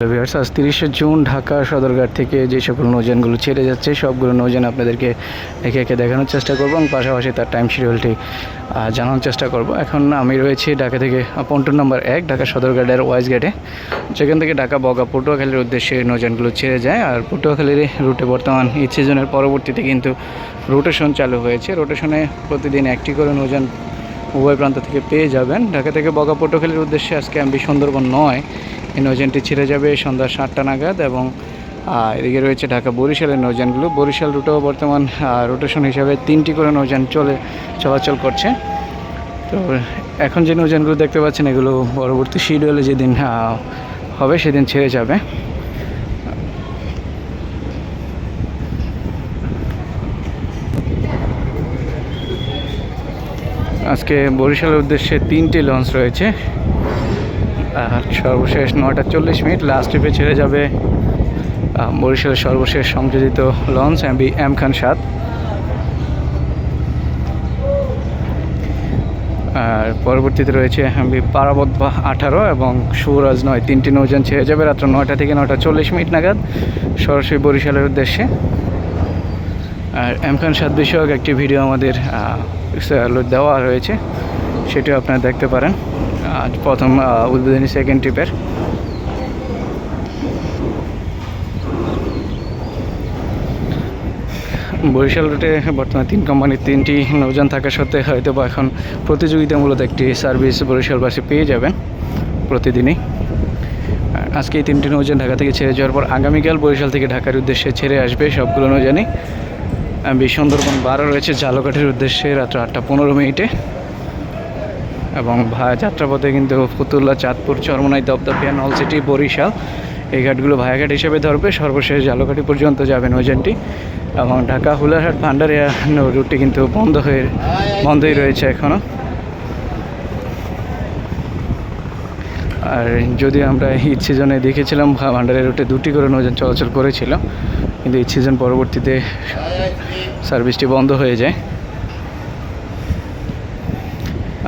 আজ তিরিশে জুন, ঢাকা সদরঘাট থেকে যে সকল নৌযানগুলো ছেড়ে যাচ্ছে, সবগুলো নৌযান আপনাদেরকে একে একে দেখানোর চেষ্টা করব এবং পাশাপাশি তার টাইম শিডিউলটি জানানোর চেষ্টা করব। এখন আমি রয়েছি ঢাকা থেকে পন্টন নাম্বার এক, ঢাকা সদরঘাটের ওয়াইজ গেটে যেখান থেকে ঢাকা বগা পটুয়াখালীর উদ্দেশ্যে নৌযানগুলো ছেড়ে যায়। আর পটুয়াখালীর রুটে বর্তমান ঈদ সিজনের পরবর্তীতে কিন্তু রোটেশন চালু হয়েছে। রোটেশনে প্রতিদিন একটি করে নৌযান উভয় প্রান্ত থেকে পেয়ে যাবেন। ঢাকা থেকে বগা পটুয়াখালীর উদ্দেশ্যে আজকে এমবি সুন্দরবন নয়, এই নৌযানটি ছেড়ে যাবে সন্ধ্যা সাতটা নাগাদ এবং এদিকে রয়েছে ঢাকা বরিশালের নৌযানগুলো। বরিশাল রুটেও বর্তমান রোটেশন হিসাবে তিনটি করে নৌযান চলে, চলাচল করছে। তো, এখন যে নৌযানগুলো দেখতে পাচ্ছেন, এগুলো পরবর্তী শিডিউলে যেদিন হবে সেদিন ছেড়ে যাবে। আজকে বরিশালের উদ্দেশ্যে তিনটি লঞ্চ রয়েছে। আর সর্বশেষ নটা চল্লিশ মিনিট লাস্ট ট্রিপে ছেড়ে যাবে বরিশালের সর্বশেষ সংযোজিত launch M B M Khan সাত। আর পরবর্তীতে রয়েছে এমবি পারাবত বা আঠারো এবং সুরাজ নয়। তিনটি নৌযান ছেড়ে যাবে রাত্র নয়টা থেকে নটা চল্লিশ মিনিট নাগাদ, সরাসরি বরিশালের উদ্দেশ্যে। আর এম খান সাত বিষয়ক একটি ভিডিও আমাদের দেওয়া রয়েছে, সেটিও আপনারা দেখতে পারেন। প্রথম উদ্বোধনী সেকেন্ড ট্রিপের বরিশাল রুটে বর্তমানে তিন কোম্পানির তিনটি নৌযান থাকা সত্ত্বে হয়তো বা এখন প্রতিযোগিতামূলক একটি সার্ভিস বরিশালবাসী পেয়ে যাবেন প্রতিদিনই। আজকে এই তিনটি নৌযান ঢাকা থেকে ছেড়ে যাওয়ার পর আগামীকাল বরিশাল থেকে ঢাকার উদ্দেশ্যে ছেড়ে আসবে সবগুলো নৌযানই। সুন্দরবন বারো রয়েছে, জালকাঠির উদ্দেশ্যে রাত্র আটটা পনেরো মিনিটে। এবং ভায়া যাত্রাপথে কিন্তু ফতুল্লা চাঁদপুর, চরমনাই, দপদপিয়া, নলসিটি, বরিশাল, এই ঘাটগুলো ভায়াঘাট হিসেবে ধরবে। সর্বশেষ জালকাঠি পর্যন্ত যাবে নৌযানটি। এবং ঢাকা, হুলারহাট, ভান্ডারিয়া রুটটি কিন্তু বন্ধ হয়ে, বন্ধই রয়েছে এখনও আর যদি আমরা ঈদ সিজনে দেখেছিলাম ভা- ভান্ডারিয়া রুটে দুটি করে নৌযান চলাচল করেছিল কিন্তু এই সিজন পরবর্তীতে সার্ভিসটি বন্ধ হয়ে যায়।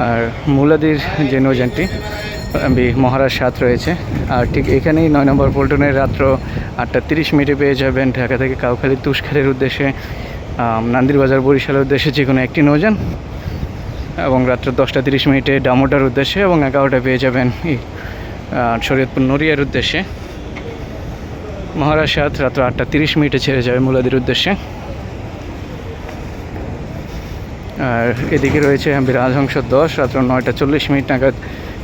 আর মুলাদির যে নৌযানটি বি মহারাজ সাত রয়েছে। আর ঠিক এখানেই নয় নম্বর পল্টনের রাত্র আটটা তিরিশ মিনিটে পেয়ে যাবেন ঢাকা থেকে কাউখালী তুষখালীর উদ্দেশ্যে নান্দিরবাজার বরিশালের উদ্দেশ্যে যে কোনো একটি নৌযান। এবং রাত্র দশটা তিরিশ মিনিটে ডামোটার উদ্দেশ্যে এবং এগারোটা পেয়ে যাবেন শরীয়তপুর নড়িয়ার উদ্দেশ্যে। মহারাজ সাত, রাত্র আটটা তিরিশ মিনিটে ছেড়ে যাবে মুলাদির উদ্দেশ্যে। আর এদিকে রয়েছে রাজহংস দশ, রাত্র নয়টা চল্লিশ মিনিট নাগাদ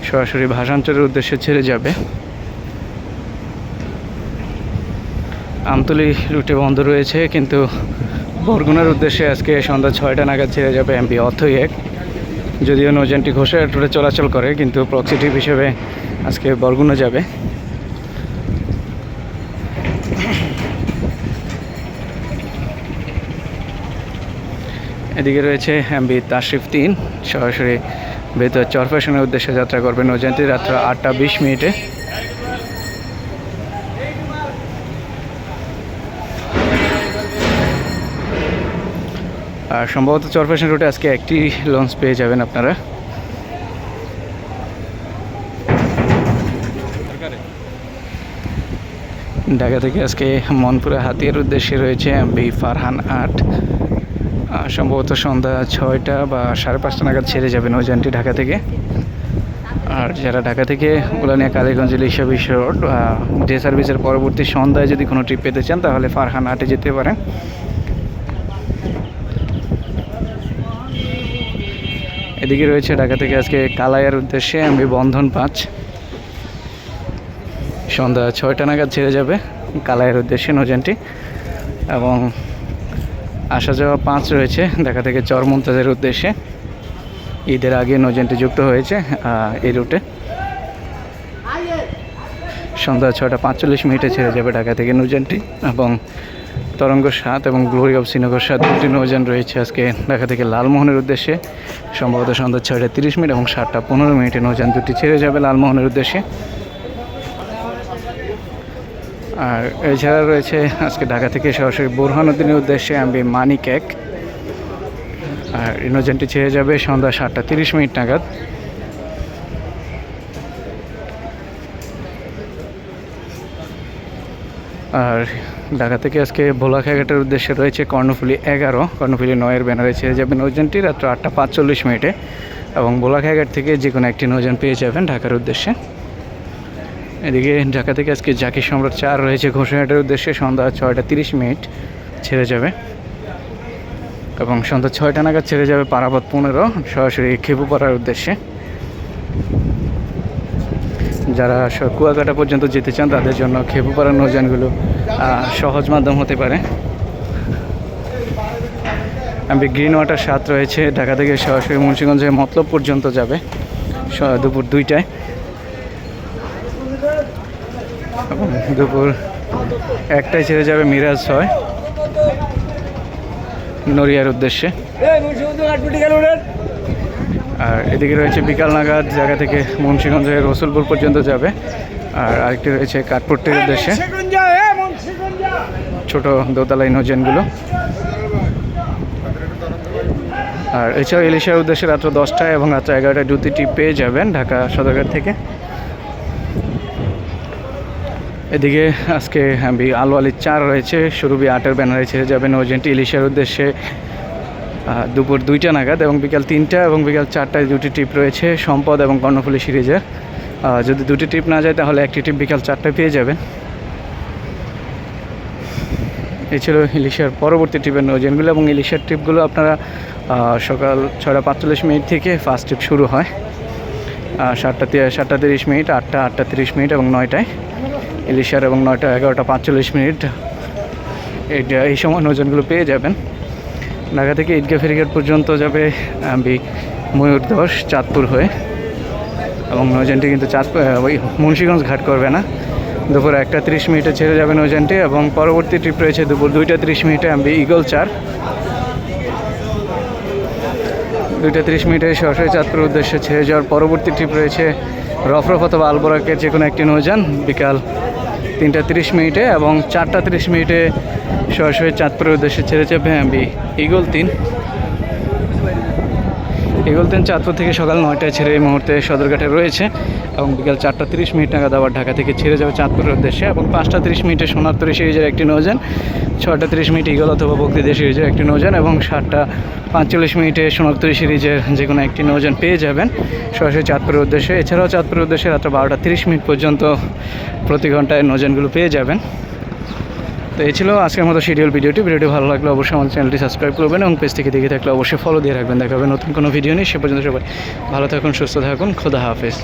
সরাসরি ভাষাঞ্চলের উদ্দেশ্যে ছেড়ে যাবে। আমতলি রুটে বন্ধ রয়েছে, কিন্তু বরগুনার উদ্দেশ্যে আজকে সন্ধ্যা ছয়টা নাগাদ ছেড়ে যাবে এমপি অথই এক। যদিও নৌযানটি ঘোষের রুটে চলাচল করে, কিন্তু প্রক্সিটিভ হিসেবে আজকে বরগুনা যাবে। এদিকে রয়েছে এমবি তাশরিফ তিন। সরাসরি ভেতর চরফ্যাশনের উদ্দেশ্যে যাত্রা করবে নৌযানটি রাত্র আটটা বিশ মিনিটে। আর সম্ভবত চরফ্যাশন রুটে আজকে একটি লঞ্চ পেয়ে যাবেন আপনারা। ঢাকা থেকে আজকে মনপুরা হাতিয়ার উদ্দেশ্যে রয়েছে এমবি ফারহান আট। সম্ভবত সন্ধ্যা ছয়টা বা সাড়ে পাঁচটা নাগাদ ছেড়ে যাবে নৌযানটি ঢাকা থেকে। আর যারা ঢাকা থেকে উলানিয়া কালীগঞ্জ ইলিশা রোড ডে সার্ভিসের পরবর্তী সন্ধ্যায় যদি কোনো ট্রিপ পেতে চান, তাহলে ফারহান আটে যেতে পারেন। এদিকে রয়েছে ঢাকা থেকে আজকে কালাইয়ার উদ্দেশ্যে আমি বন্ধন পাঁচ। সন্ধ্যা ছয়টা নাগাদ ছেড়ে যাবে কালাইয়ের উদ্দেশ্যে নৌযানটি এবং আসা যাওয়া পাঁচ রয়েছে। ঢাকা থেকে চরমন্তাজের উদ্দেশ্যে। ঈদের আগে নৌযানটি যুক্ত হয়েছে এই রুটে। সন্ধ্যা ছটা পাঁচচল্লিশ মিনিটে ছেড়ে যাবে ঢাকা থেকে নৌযানটি এবং তরঙ্গ সাত এবং গ্লোরি অফ শ্রীনগর সাত। দুটি নৌযান রয়েছে আজকে ঢাকা থেকে লালমোহনের উদ্দেশ্যে। সম্ভবত সন্ধ্যা ছয়টা তিরিশ মিনিট এবং সাতটা পনেরো মিনিটে নৌযান দুটি ছেড়ে যাবে লালমোহনের উদ্দেশ্যে। আর এছাড়া রয়েছে আজকে ঢাকা থেকে সরাসরি বোরহানুদ্দিনের উদ্দেশ্যে আমি মানি কেক। আর ইনোজেন্টটি ছেড়ে যাবে সন্ধ্যা সাতটা তিরিশ মিনিট নাগাদ। আর ঢাকা থেকে আজকে ভোলাখাঘাটের উদ্দেশ্যে রয়েছে কর্ণফুলি এগারো। কর্ণফুলি নয়ের ব্যানারে ছেড়ে যাবে নৌযানটি রাত্র আটটা পাঁচচল্লিশ মিনিটে। এবং ভোলাখাঘাট থেকে যে কোনো একটি নৌযান পেয়ে যাবেন ঢাকার উদ্দেশ্যে। এদিকে ঢাকা থেকে আজকে জাকির সম্রাট চার রয়েছে ঘোষণাটার উদ্দেশ্যে সন্ধ্যা ছয়টা তিরিশ মিনিট ছেড়ে যাবে। এবং সন্ধ্যা ছয়টা নাগাদ ছেড়ে যাবে পারাবত পনেরো, সরাসরি খেপুপাড়ার উদ্দেশ্যে। যারা কুয়াকাটা পর্যন্ত যেতে চান, তাদের জন্য খেপুপাড়ার নৌযানগুলো সহজ মাধ্যম হতে পারে। আমি গ্রিন ওয়াটার সাত রয়েছে, ঢাকা থেকে সরাসরি মুন্সিগঞ্জে মতলব পর্যন্ত যাবে দুপুর দুইটায়। দুপুর একটায় ছেড়ে যাবে মিরাজ ছয়, নড়িয়ার উদ্দেশ্যে। আর এদিকে রয়েছে বিকাল নাগাদ, জায়গা থেকে মুন্সিগঞ্জ হয়ে রসুলপুর পর্যন্ত যাবে। আর আরেকটি রয়েছে কাঠপুরটির উদ্দেশ্যে। ছোট দোতলাই নৌযানগুলো আর এছাড়াও ইলিশার উদ্দেশ্যে রাত্র দশটায় এবং রাত্র এগারোটায় দুটি পেয়ে যাবেন ঢাকা সদরঘাট থেকে। এদিকে আজকে আলু আলির চার রয়েছে, সুরভি আটের ব্যানারে ছেড়ে যাবেন নৌযানটি ইলিশার উদ্দেশ্যে। দুপুর দুইটা নাগাদ এবং বিকাল তিনটা এবং বিকাল চারটায় দুটি ট্রিপ রয়েছে, সম্পদ এবং কর্ণফুলী সিরিজের যদি দুটি ট্রিপ না যায়, তাহলে একটি ট্রিপ বিকাল চারটায় পেয়ে যাবেন। এই ছিল ইলিশার পরবর্তী ট্রিপের নৌযানগুলো এবং ইলিশার ট্রিপগুলো আপনারা সকাল ছটা পাঁচচল্লিশ মিনিট থেকে ফার্স্ট ট্রিপ শুরু হয়। সাতটা সাতটা তিরিশ মিনিট, আটটা আটটা তিরিশ মিনিট এবং নয়টায়। ইলিশার এবং নয়টা এগারোটা পাঁচচল্লিশ মিনিট। এটা এই সময় নৌযানগুলো পেয়ে যাবেন। ঢাকা থেকে ঈদগাহ ফেরিঘাট পর্যন্ত যাবে ময়ূর দশ, চাঁদপুর হয়ে। এবং নৌযানটি কিন্তু চাঁদপুর ওই মুন্সীগঞ্জ ঘাট করবে না। দুপুর একটা তিরিশ মিনিটে ছেড়ে যাবে নৌযানটি এবং পরবর্তী ট্রিপ রয়েছে দুপুর দুইটা তিরিশ মিনিটে আমি ইগল চার। দুইটা তিরিশ মিনিটে সরাসরি চাঁদপুর উদ্দেশ্যে ছেড়ে যাওয়ার পরবর্তী ট্রিপ রয়েছে রফরফ অথবা আলবোরাকের যে কোনো একটি নৌযান বিকাল তিনটা তিরিশ মিনিটে এবং চারটা তিরিশ মিনিটে সরাসরি চাঁদপুরের উদ্দেশ্যে ছেড়েছে ভ্যাম্বি। ইগল তিন। ইগল তিন চাঁদপুর থেকে সকাল নয়টায় ছেড়ে এই মুহূর্তে সদরঘাটে রয়েছে এবং বিকাল চারটা তিরিশ মিনিট নাগাদ আবার ঢাকা থেকে ছেড়ে যাবে চাঁদপুরের উদ্দেশ্যে এবং পাঁচটা তিরিশ মিনিটে সোনারতরী সিরিজের একটি নৌযান, ছয়টা তিরিশ মিনিট ইগল অথবা বকরিদে সিরিজের একটি নৌযান এবং সাতটা পাঁচচল্লিশ মিনিটে সোনারতরী সিরিজের যে কোনো একটি নৌযান পেয়ে যাবেন। সরাসরি চাঁদপুরের উদ্দেশ্যে, এছাড়াও চাঁদপুরের উদ্দেশ্যে রাত্র বারোটা তিরিশ মিনিট পর্যন্ত প্রতি ঘন্টায় নৌযানগুলো পেয়ে যাবেন। তো এই ছিল আজকের মতো শিডিউল ভিডিওটি। ভিডিওটি ভালো লাগলে অবশ্যই আমার চ্যানেলটি সাবস্ক্রাইব করবেন এবং পেজ থেকে দেখে থাকলে অবশ্যই ফলো দিয়ে রাখবেন। দেখা হবে নতুন কোনো ভিডিও নেই সে পর্যন্ত সবাই ভালো থাকুন, সুস্থ থাকুন। খোদা হাফেজ।